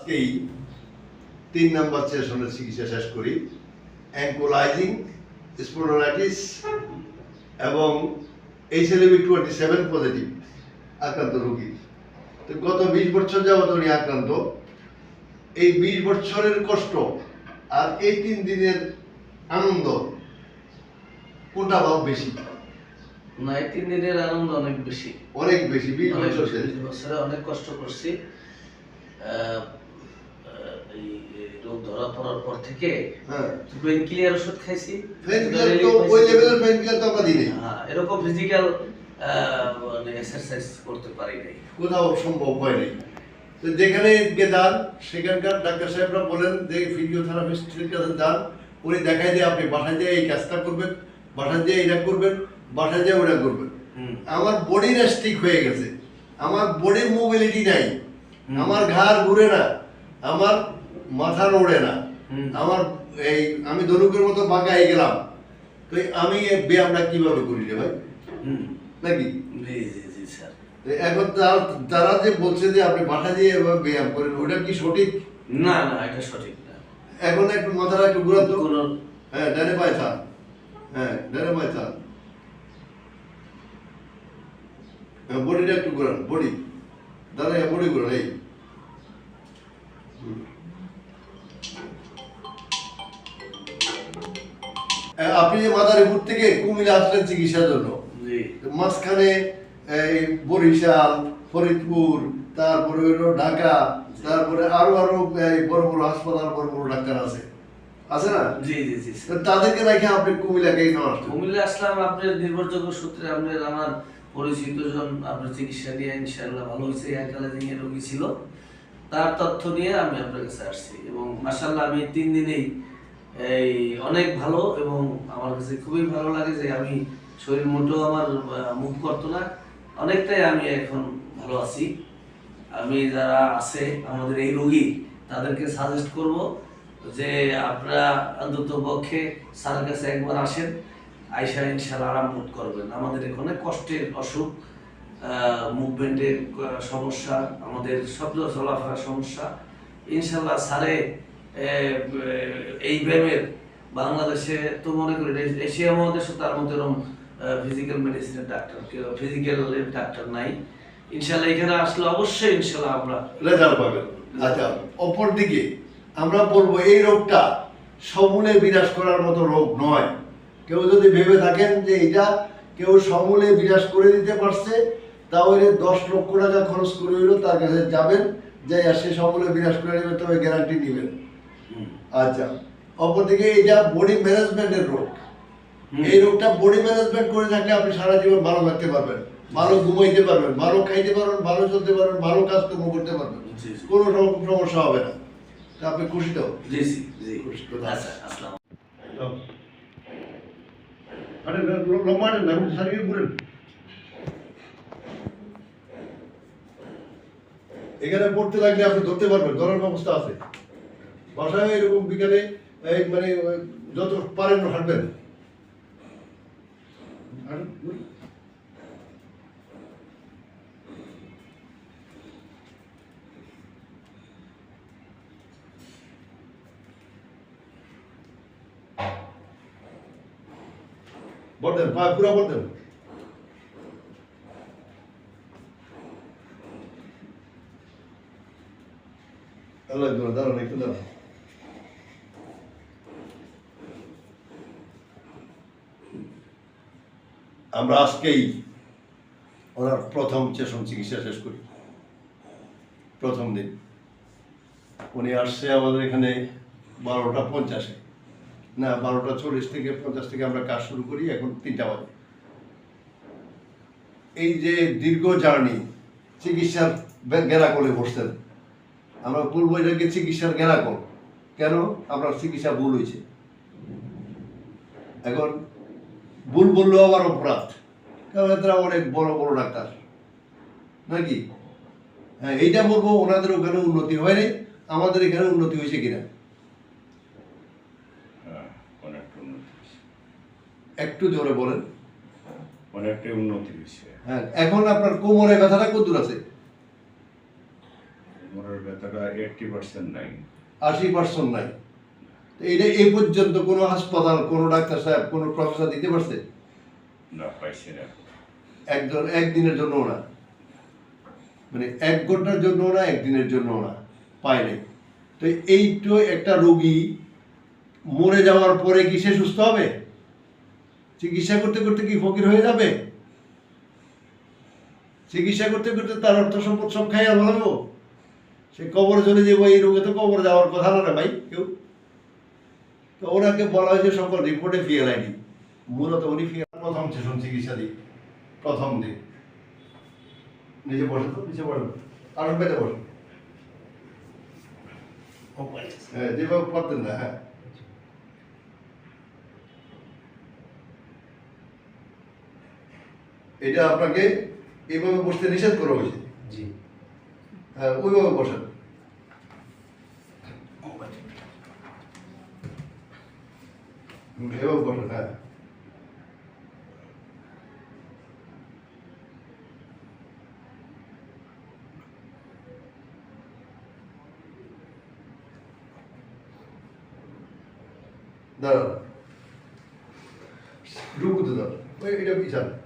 আজকেই তিন নাম্বার সেশনের চিকিৎসা শেষ করি। অ্যাঙ্কোলাইজিং স্পোরোলাইটিস এবং এইচএলভি টোয়েন্টি সেভেন পজিটিভ আক্রান্ত রোগী। তো গত বিশ বছর যাবত উনি আক্রান্ত। এই বিশ বছরের কষ্ট আর এই তিন দিনের আনন্দ কোনটা ভাব বেশি? না এই তিন দিনের আনন্দ অনেক বেশি। অনেক বেশি বিশ বছর বছরে অনেক কষ্ট করছি। আহ, এই এই রোগ ধরা পড়ার পর থেকে হ্যাঁ। পেন ওষুধ খাইছি। তো ওই লেভেলের ফেন তো আমরা দিই হ্যাঁ, এরকম ফিজিক্যাল মানে এক্সারসাইজ করতে পারি নাই। কোথাও সম্ভব হয় নাই। তো যেখানে যান সেখানকার ডাক্তার সাহেবরা বলেন যে ফিজিওথেরাপিস্টের কাছে যান উনি দেখাই দিয়ে আপনি বাসায় যেয়ে এই কাজটা করবেন বাসায় যেয়ে এটা করবেন বাসায় যেয়ে ওটা করবেন। আমার বডি রেস্ট্রিক হয়ে গেছে। আমার বডির মোবিলিটি নাই। আমার ঘাড় ঘুরে না। আমার মাথা নড়ে না। আমার এই আমি ধনুকের মতো বাঁকা হয়ে গেলাম। তো আমি এই ব্যায়ামটা কীভাবে করি রে ভাই? নাকি? এখন তার- যে বলছে যে আপনি বাসা দিয়ে এভাবে ব্যায়াম করেন ওটা কি সঠিক? না না এটা সঠিক না। এখন একটু মাথাটা একটু ঘুরান তো। হ্যাঁ ডানে পায়ে থাক। হ্যাঁ ডানে পায়ে থাক। হ্যাঁ বডিটা একটু ঘুরান বডি। দাদা বডি ঘুরান এই। আপনি যে মাদারীপুর থেকে কুমিল্লা আসলেন চিকিৎসার জন্য মাঝখানে এই বরিশাল ফরিদপুর তারপরে হলো ঢাকা তারপরে আরও আরও বড় বড় হাসপাতাল বড় বড় ডাক্তার আছে। আছে না? জি জি জি তাদেরকে রেখে আপনি কুমিল্লাকে কেন আসলেন কুমিল্লা আসলাম আপনার নির্ভরযোগ্য সূত্রে আপনার আমার পরিচিত জন আপনার চিকিৎসা নিয়ে ইনশাআল্লাহ ভালো হয়েছে অ্যাঙ্কালাজিং এর রোগী ছিল। তার তথ্য নিয়ে আমি আপনার কাছে আসছি এবং মাসাল্লাহ আমি তিন দিনেই এই অনেক ভালো এবং আমার কাছে খুবই ভালো লাগে যে আমি শরীর মোটেও আমার মুভ করতো না। অনেকটাই আমি এখন ভালো আছি। আমি যারা আছে, আমাদের এই রোগী, তাদেরকে সাজেস্ট করব যে আপনারা অন্তত পক্ষে স্যারের কাছে একবার আসেন, আইসা ইনশাল্লাহ আরাম বোধ করবেন। আমাদের এখানে কষ্টের অসুখ মুভমেন্টের সমস্যা, আমাদের শব্দ চলাফেরার সমস্যা। ইনশাল্লাহ স্যারে এই ব্যায়ামের বাংলাদেশে তো মনে করি এশিয়া মহাদেশে তার মধ্যে এরকম ফিজিক্যাল মেডিসিনের ডাক্তার কেউ ফিজিক্যাল ডাক্তার নাই। ইনশাল্লাহ এখানে আসলে অবশ্যই ইনশাল্লাহ আমরা রেজাল্ট পাবেন। আচ্ছা অপর দিকে আমরা বলব, এই রোগটা সমূলে বিনাশ করার মতো রোগ নয়। কেউ যদি ভেবে থাকেন যে এটা কেউ সমূলে বিনাশ করে দিতে পারছে, তাহলে দশ লক্ষ টাকা খরচ করে হইল তার কাছে যাবেন যে সে সমূলে বিনাশ করে নেবে, তবে গ্যারান্টি নেবেন। আচ্ছা অপরদিকে এটা বডি ম্যানেজমেন্টের রোগ। এই রোগটা বডি ম্যানেজমেন্ট করে থাকলে আপনি সারা জীবন ভালো থাকতে পারবেন ভালো ঘুমাইতে পারবেন ভালো খাইতে পারবেন ভালো চলতে পারবেন ভালো কাজকর্ম করতে পারবেন। কোনো রকম সমস্যা হবে না। আপনি খুশি তো? জি জি জি। খুশি তো। আসসালাম আরে লম্বা না সারিয়ে ঘুরেন এখানে পড়তে লাগলে আপনি ধরতে পারবেন ধরার ব্যবস্থা আছে। বাসায় এরকম বিকালে এই মানে যত পারেন হাঁটবেন ঘুরেন। পা পুরা দাঁড়ান একটু দাঁড়ান আমরা আজকেই ওনার প্রথম সেশন চিকিৎসা শেষ করি। প্রথম দিন। উনি আসছে আমাদের এখানে বারোটা পঞ্চাশে। না, বারোটা চল্লিশ থেকে পঞ্চাশ থেকে আমরা কাজ শুরু করি, এখন তিনটা বাজে। এই যে দীর্ঘ জার্নি, চিকিৎসার গেরাকলে বসতেন। আমরা বলব এটাকে চিকিৎসার গেরাকল। কেন? আমরা চিকিৎসা ভুল হয়েছে। এখন ভুল বললেও আবার অপরাধ। কারণ অনেক বড় বড় ডাক্তার? নাকি? হ্যাঁ এইটা বলব ওনাদের ওখানে উন্নতি হয়নি আমাদের এখানে উন্নতি হয়েছে কিনা? হ্যাঁ, একটু জোরে বলেন। অনেকটাই উন্নতি হয়েছে। হ্যাঁ এখন আপনার কোমরে ব্যথাটা কত দূর আছে? কোমরের ব্যথাটা এইটটি পার্সেন্ট নাই। আশি পার্সেন্ট নাই। এটা এই পর্যন্ত কোনো হাসপাতাল কোনো ডাক্তার সাহেব কোনো প্রফেসর দিতে পারছে? না পাইছি না। একজন একদিনের জন্য না? মানে এক ঘণ্টার জন্য না একদিনের জন্য না? পায় নাই। তো এইটো একটা রোগী মরে যাওয়ার পরে কি সে সুস্থ হবে? চিকিৎসা করতে করতে কি ফকির হয়ে যাবে? চিকিৎসা করতে করতে তার অর্থ সম্পদ সব খাইয়া ভালো সে কবরে চলে যাব এই রোগে তো কবরে যাওয়ার কথা না রে ভাই কেউ? তো ওনাকে বলা হয়েছে সকল রিপোর্টে ফিয়াল আইডি মূলত উনি ফিয়াল প্রথম সেশন চিকিৎসা দিই প্রথম দিন নিজে বসে তো নিচে বসে। কারণ পেতে বসে। হ্যাঁ যেভাবে পারতেন না হ্যাঁ। এটা আপনাকে এইভাবে বসতে নিষেধ করা হয়েছে? জি। হ্যাঁ ওইভাবে বসেন। 매워 겁니다. 나 누구도 왜 이렇게 이상.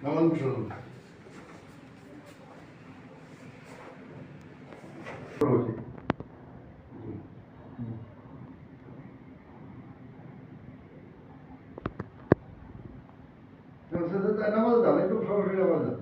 나만 무슨 그러지 নামান বসুন বসি নামাজ দাও একটু সরাসরি নামাজ দাও করে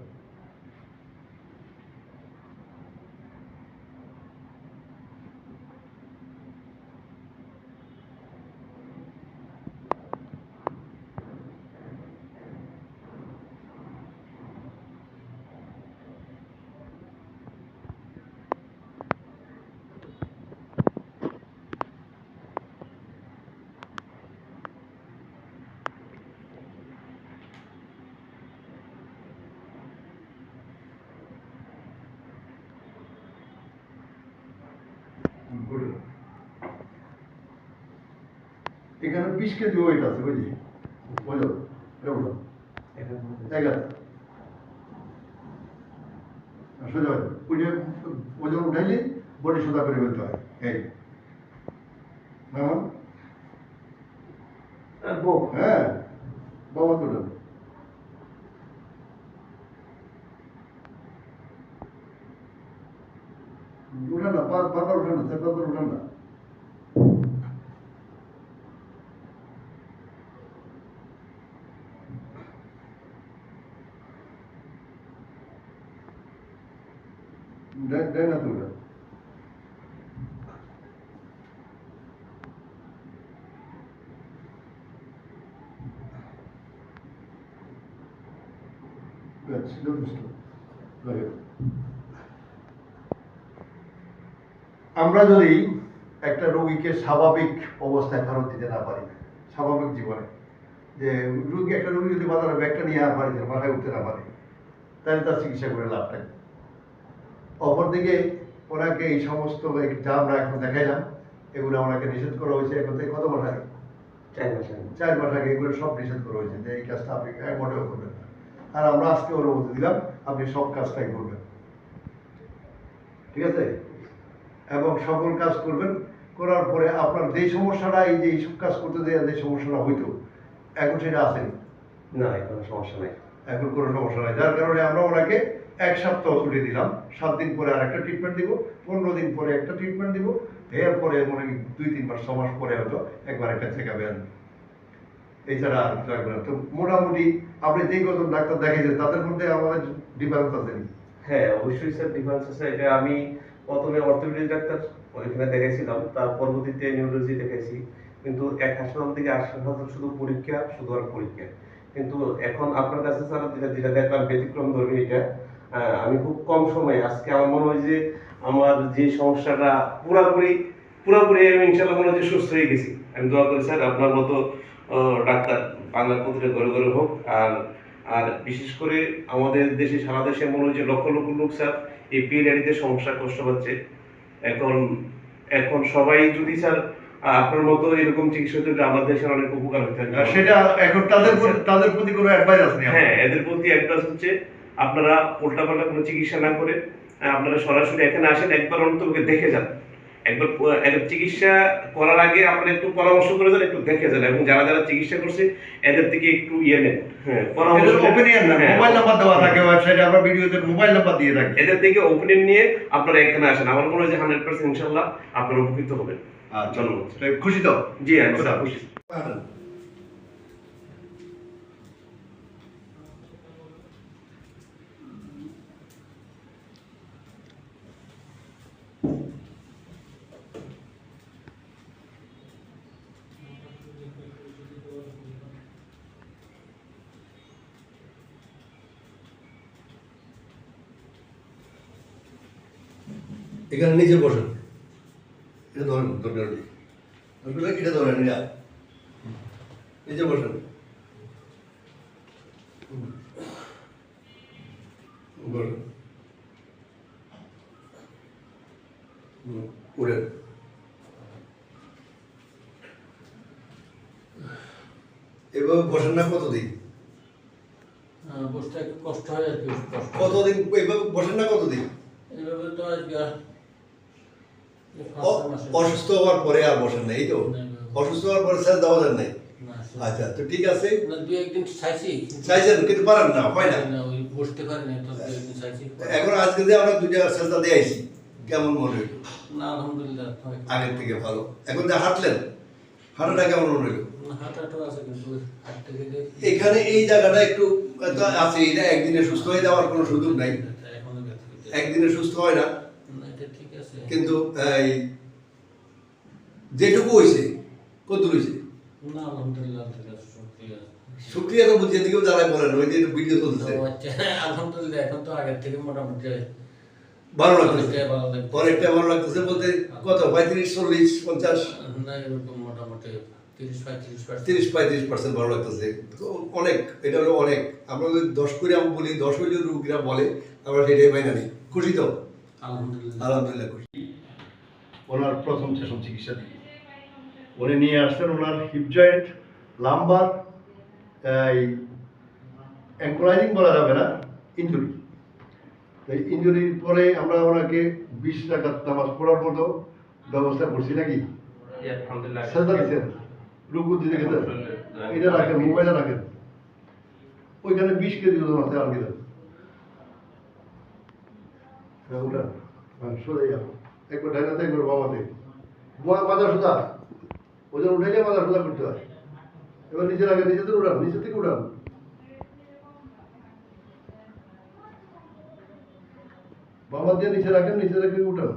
দাও। এখানে বিশ কেজি ওয়েট আছে বুঝলি ওজন এটা ওজন এগারো সোজা হয় ওই যে ওজন উঠাইলে বডি সোজা করে ফেলতে হয় এই মামা হ্যাঁ বাবা তো ওটা। উঠান না পা বারবার উঠান না চারবার উঠান না দেয় দেয় না তো ওটা ব্যাস, যথেষ্ট লাগে আমরা যদি একটা রোগীকে স্বাভাবিক অবস্থায় ফেরত দিতে না পারি স্বাভাবিক জীবনে যে রোগী একটা রোগী যদি বাজারে ব্যাগটা নিয়ে আর বাড়িতে বাসায় উঠতে না পারে তাহলে তার চিকিৎসা করে লাভ নেই। অপরদিকে ওনাকে এই সমস্ত যা আমরা এখন দেখাই দেখাইলাম এগুলো ওনাকে নিষেধ করা হয়েছে এখন থেকে কত মাস আগে? চার মাস আগে। চার মাস আগে এগুলো সব নিষেধ করা হয়েছে যে এই কাজটা আপনি মোটেও করবেন না। আর আমরা আজকে অনুমতি দিলাম আপনি সব কাজটাই করবেন। ঠিক আছে? এবং সকল কাজ করবেন করার পরে আপনার যে সমস্যাটা এই যে এইসব কাজ করতে দেওয়া যে সমস্যাটা হইতো এখন সেটা আসেনি না কোনো সমস্যা নাই। এখন কোনো সমস্যা নাই। যার কারণে আমরা ওনাকে এক সপ্তাহ ছুটি দিলাম। সাত দিন পরে আর একটা ট্রিটমেন্ট দিব পনেরো দিন পরে একটা ট্রিটমেন্ট দিব। এরপরে মনে দুই তিন মাস ছ মাস পরে হয়তো একবার একটা চেক আপে আনবে। এছাড়া আর লাগবে না। তো মোটামুটি আপনি যেই কজন ডাক্তার দেখাইছেন তাদের মধ্যে আমাদের ডিফারেন্স আছে হ্যাঁ অবশ্যই স্যার ডিফারেন্স আছে। এটা আমি প্রথমে অর্থোপেডিক ডাক্তার ওইখানে দেখাইছিলাম, তার পরবর্তীতে নিউরোলজি দেখাইছি। কিন্তু এক হাসপাতাল থেকে আসা হাজার শুধু পরীক্ষা, শুধু আর পরীক্ষা। কিন্তু এখন আপনার কাছে স্যার যেটা যেটা দেখলাম, ব্যতিক্রম ধর্মী এটা। আমি খুব কম সময়ে, আজকে আমার মনে হয় যে আমার যে সমস্যাটা, পুরোপুরি পুরোপুরি আমি ইনশাল্লাহ মনে হয় সুস্থ হয়ে গেছি। আমি দোয়া করি স্যার, আপনার মতো ডাক্তার বাংলার প্রতিটা ঘরে ঘরে হোক। আর আর বিশেষ করে আমাদের দেশে সারা দেশে মনে হয় যে লক্ষ লক্ষ লোক স্যার এই পিরিয়ডিতে সমস্যা কষ্ট পাচ্ছে। এখন এখন সবাই যদি স্যার আপনার মতো এরকম চিকিৎসা দিলে আমাদের দেশের অনেক উপকার হতে আর সেটা এখন তাদের তাদের প্রতি কোনো অ্যাডভাইস আছে নি হ্যাঁ এদের প্রতি অ্যাডভাইস হচ্ছে আপনারা উল্টাপাল্টা কোনো চিকিৎসা না করে আপনারা সরাসরি এখানে আসেন একবার অন্তত দেখে যান। একবার চিকিৎসা করার আগে আপনারা একটু পরামর্শ করে যান একটু দেখে যান। এবং যারা যারা চিকিৎসা করছে এদের থেকে একটু ইয়ে নেন। পরামর্শ ওপিনিয়ন না মোবাইল নাম্বার দেওয়া থাকে ওয়েবসাইটে আমরা ভিডিওতে মোবাইল নাম্বার দিয়ে থাকি। এদের থেকে ওপিনিয়ন নিয়ে আপনারা এখানে আসেন। আমার মনে হয় যে হান্ড্রেড পার্সেন্ট ইনশাল্লাহ আপনারা উপকৃত হবেন। আচ্ছা ধন্যবাদ। খুশি তো? জি খুশি। এখানে নিচে বসেন। এটা ধরেন দরকার নেই। দরকার এটা ধরেন নিচে বসেন হুম, উঠেন এভাবে বসেন না কতদিন আহ, বসতে একটু কষ্ট হয় আর কি কষ্ট হয়। কতদিন এইভাবে বসেন না কতদিন এইভাবে তো আজকে এই পাঁচ অ- ছয় মাসের- অসুস্থ হওয়ার পরে আর বসেন না এই তো? অসুস্থ হওয়ার পরে স্যার দেওয়া যান নাই? আচ্ছা তো ঠিক আছে। দুই একদিন চাইছি কিন্তু- চাইছেন কিন্তু পারেন না হয় না। বসতে এখন আজকে যে আমরা দুইটা সেজদা দিয়ে আইছি কেমন মনে হইল? না আলহামদুলিল্লাহ আগের থেকে ভালো। এখন যে হাঁটলেন হাঁটাটা কেমন মনে হইল? এখানে এই জায়গাটা একটু আছে এটা একদিনে সুস্থ হয়ে যাওয়ার কোনো সুযোগ নাই। একদিনে সুস্থ হয় না। না, ঠিক আছে। কিন্তু এই যেটুকু হয়েছে কত হয়েছে শুক্রিয়া। তো বুঝিয়ে দিকেও যারাই বলেন ওই যে ভিডিও তো চলতেছে আচ্ছা, আলহামদুলিল্লাহ এখন তো আগের থেকে মোটামুটি ভালো লাগতেছে। লাগছে। অনেকটা ভালো লাগতেছে বলতে কত পঁয়ত্রিশ চল্লিশ পঞ্চাশ? না এরকম মোটামুটি তিরিশ পঁয়ত্রিশ পার্সেন্ট তিরিশ পঁয়ত্রিশ পার্সেন্ট ভালো লাগতেছে। তো অনেক এটা হলো অনেক। আমরা যদি দশ করে আমি বলি দশ হইলেও রুগীরা বলে আমরা সেটাই পাই না খুশি তো? আলহামদুলিল্লাহ। আলহামদুলিল্লাহ খুশি। ওনার প্রথম সেশন চিকিৎসা দিয়ে। উনি নিয়ে আসছেন ওনার হিপ জয়েন্ট লাম্বার এই অ্যাঙ্কোলাইজিং বলা যাবে না ইঞ্জুরি এই ইঞ্জুরির পরে আমরা ওনাকে বিশ টাকা নামাজ পড়ার মতো ব্যবস্থা করছি নাকি? রুকু দিতে গেছেন? এটা রাখেন মোবাইলে রাখেন। ওইখানে বিশ কেজি ওজন আছে আর কি দেন। হ্যাঁ হ্যাঁ সোজা একবার ডাইনাতে একবার বাবাতে মা- মাথা সোজা ওজন উঠাইলে মাথা সোজা করতে হয়। এবার নিচে রাখেন নিচে থেকে উঠান নিচে থেকে উঠান বাবা দিয়ে নিচে রাখেন, নিচে রেখে উঠান।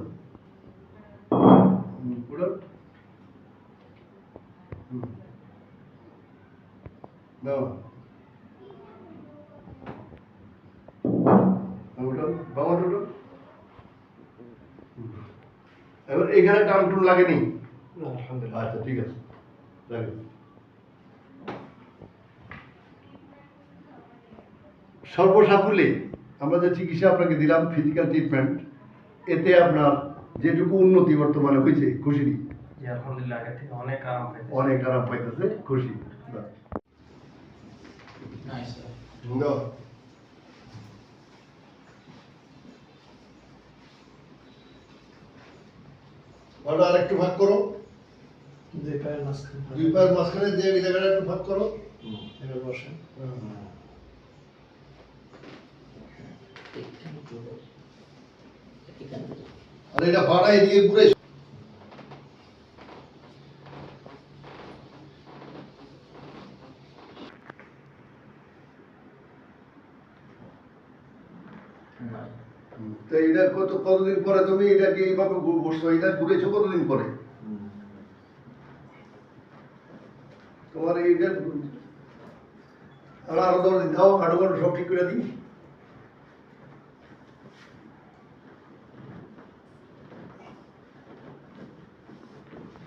বাবা, উঠান। এবার এখানে টান টুন লাগেনি। আচ্ছা ঠিক আছে। লাগে সর্বসাকুল্যে আমরা যে চিকিৎসা আপনাকে দিলাম ফিজিক্যাল ট্রিটমেন্ট এতে আপনার যেটুকু উন্নতি বর্তমানে হয়েছে খুশি জি আলহামদুলিল্লাহ অনেক আরাম পাইতেছি। অনেক আরাম পাইতেছে খুশি। আরেকটু ভাগ করো। দুই পায়ের মাঝখানে দুই পায়ের মাঝখানে যে এই জায়গাটা একটু ভাগ করো। এবার বসেন। আর এটা ভাড়ায় দিয়ে তো এটা কত কতদিন পরে তুমি এটাকে এইভাবে ঘু- বসছো? এটা ঘুরেছো কতদিন পরে? তোমার এইটা আর আরও দশ দাও কাটো সব ঠিক করে দিই।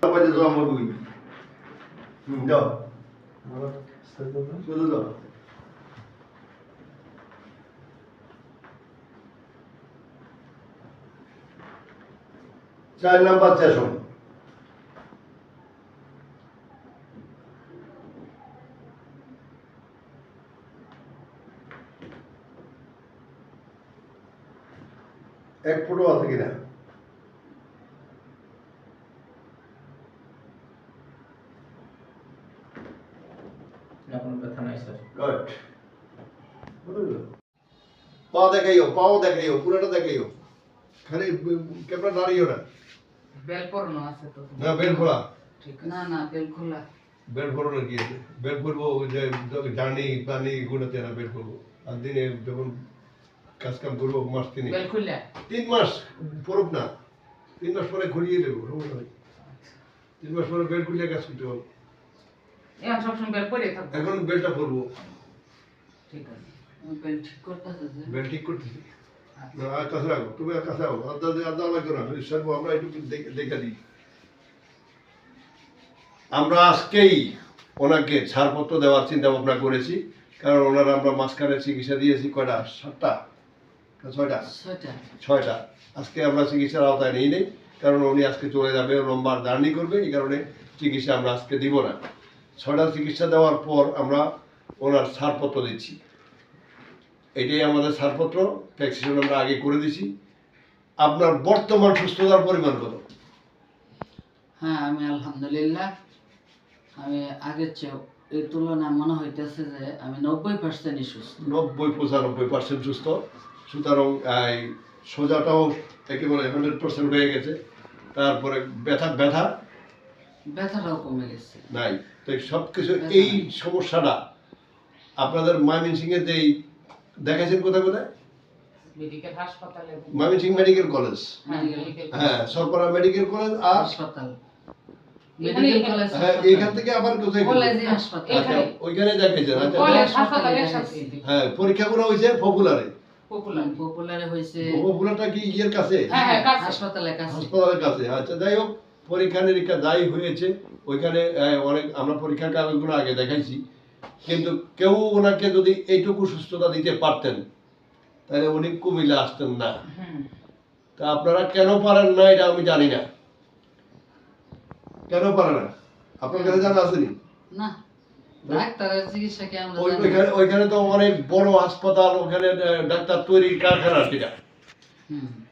আমার দুই। দাও। চলে চার নাম্বার সেশন এক ফোটো আছে কিনা এখন ব্যথা নাই স্যার গুড পা দেখাইও পাও দেখাইও পুরোটা দেখাইও খালি ক্যামেরা দাঁড়িয়েও না বেল পরানো আছে তো না বেল খোলা ঠিক না না বেল খোলা বেল খোলানোর কি আছে বেল করব ওই যে জার্নি পানি গুলোতে না বেল করব আর দিনে যখন কাজ কাম করব মাস তিনে তিন মাস পরব না। তিন মাস পরে ঘুরিয়ে দেবো সমস্যা নেই। তিন মাস পরে বেল খুলিয়ে কাজ করতে পারব এখন সবসময় বেল পরে থাকব? এখন বেলটা পরবো। ঠিক আছে। বেল ঠিক করতেছে বেল ঠিক করতেছি। আর কাছে রাখো। তুমি আর কাছে রাখো। আদা আদা লাগবে না। সারবো আমরা একটু দেখে- দিই। আমরা আজকেই ওনাকে ছাড়পত্র দেওয়ার চিন্তা ভাবনা করেছি। কারণ ওনারা আমরা মাঝখানে চিকিৎসা দিয়েছি কয়টা? সাতটা? ছয়টা। ছয়টা। আজকে আমরা চিকিৎসার আওতায় নিই নেই কারণ উনি আজকে চলে যাবে লম্বা জার্নি করবে এই কারণে চিকিৎসা আমরা আজকে দিব না। ছয়টা চিকিৎসা দেওয়ার পর আমরা ওনার ছাড়পত্র দিচ্ছি। এটাই আমাদের ছাড়পত্র ভ্যাকসিনেশন আমরা আগে করে দিছি। আপনার বর্তমান সুস্থতার পরিমাণ কত? হ্যাঁ আমি আলহামদুলিল্লাহ আমি আগের চেয়ে এই তুলনায় মনে হইতেছে যে আমি নব্বই পার্সেন্টই সুস্থ। নব্বই পঁচানব্বই পার্সেন্ট সুস্থ। সুতরাং এই সোজাটাও একেবারে হান্ড্রেড পার্সেন্ট হয়ে গেছে। তারপরে ব্যথা ব্যথা? ব্যথাটাও কমে গেছে। নাই। তো সব কিছু এই সমস্যাটা আপনাদের ময়মনসিংহে যে এই দেখাইছেন কোথায় কোথায়? মেডিকেল হাসপাতালে। Mymensingh medical college. হ্যাঁ সরকার মেডিকেল কলেজ আর হাসপাতাল। মেডিকেল হ্যাঁ এইখান থেকে আবার কোথায় আচ্ছা, ওইখানে দেখাইছেন। আচ্ছা হ্যাঁ পরীক্ষাগুলো হয়েছে পপুলারে পপুলার পপুলারে হয়েছে পপুলারটা কি ইয়ের কাছে? হ্যাঁ হ্যাঁ কাছে। হাসপাতালে কাছে। হাসপাতালের কাছে আচ্ছা যাই হোক পরীক্ষা নিরীক্ষা যাই হয়েছে ওইখানে অনেক আমরা পরীক্ষার কাগজগুলো আগে দেখাইছি। কিন্তু কেউ ওনাকে যদি এইটুকু সুস্থতা দিতে পারতেন তাহলে উনি কুমিল্লা আসতেন না। তা আপনারা কেন পারেন না এটা আমি জানি না। কেন পারে না? আপনার কাছে জানা আসেনি না। ডাক্তারের চিকিৎসা কি আমরা ওইখানে ওইখানে তো অনেক বড় হাসপাতাল ওখানে ডাক্তার তৈরির কারখানা সেটা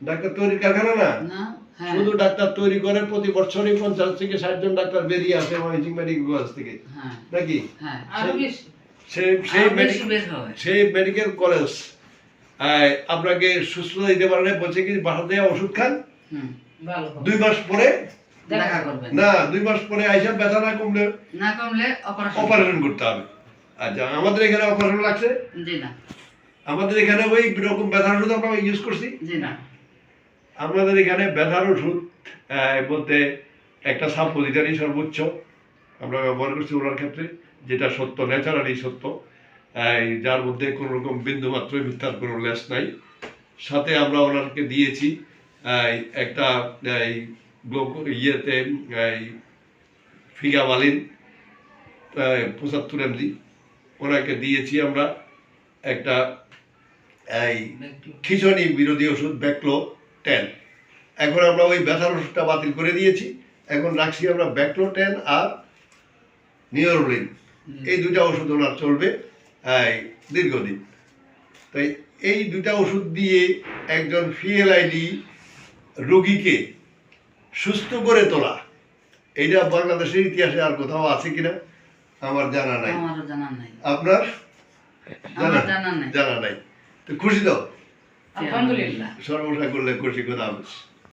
ডাক্তার তৈরির কারখানা না? না হ্যাঁ। শুধু ডাক্তার তৈরি করে প্রতি বছরই পঞ্চাশ থেকে ষাট জন ডাক্তার বেরিয়ে আসে ময়মনসিংহ মেডিকেল কলেজ থেকে। হ্যাঁ। নাকি? হ্যাঁ সেই মেডিকেল কলেজ আপনাকে সুস্থতা দিতে পারে বলছে কি বাসাতে ওষুধ খান। হুম দুই মাস পরে না দুই মাস পরে আইসা ব্যথা না কমলে না কমলে অপারেশন করতে হবে। আচ্ছা আমাদের এখানে অপারেশন লাগছে? জি না। আমাদের এখানে ওই রকম ব্যথার ওষুধ আমরা ইউজ করছি? জি না। আমাদের এখানে ব্যথার ওষুধ বলতে একটা সাপোজিটারি সর্বোচ্চ আমরা ব্যবহার করছি ওনার ক্ষেত্রে যেটা সত্য ন্যাচারালি সত্য। যার মধ্যে কোনো রকম বিন্দু মাত্র মিথ্যার কোনো লেস নাই। সাথে আমরা ওনাকে দিয়েছি একটা ইয়েতে এই ফিগামালিন পঁচাত্তর এমজি ওনাকে দিয়েছি আমরা একটা এই খিচুনি বিরোধী ওষুধ ব্যাকলো টেন এখন আমরা ওই ব্যথার ওষুধটা বাতিল করে দিয়েছি। এখন রাখছি আমরা ব্যাকলো টেন আর নিওরোলিন। এই দুটা ওষুধ ওনার চলবে এই, দীর্ঘদিন। তাই এই দুটা ওষুধ দিয়ে একজন ফিএলআইডি রোগীকে সুস্থ করে তোলা। এইটা বাংলাদেশের ইতিহাসে আর কোথাও আছে কিনা আমার জানা নাই। আপনার? জানা নাই। জানা নাই। তো খুশি তো? আলহামদুলিল্লাহ। সর্বসা করলে খুশি খোদা হবে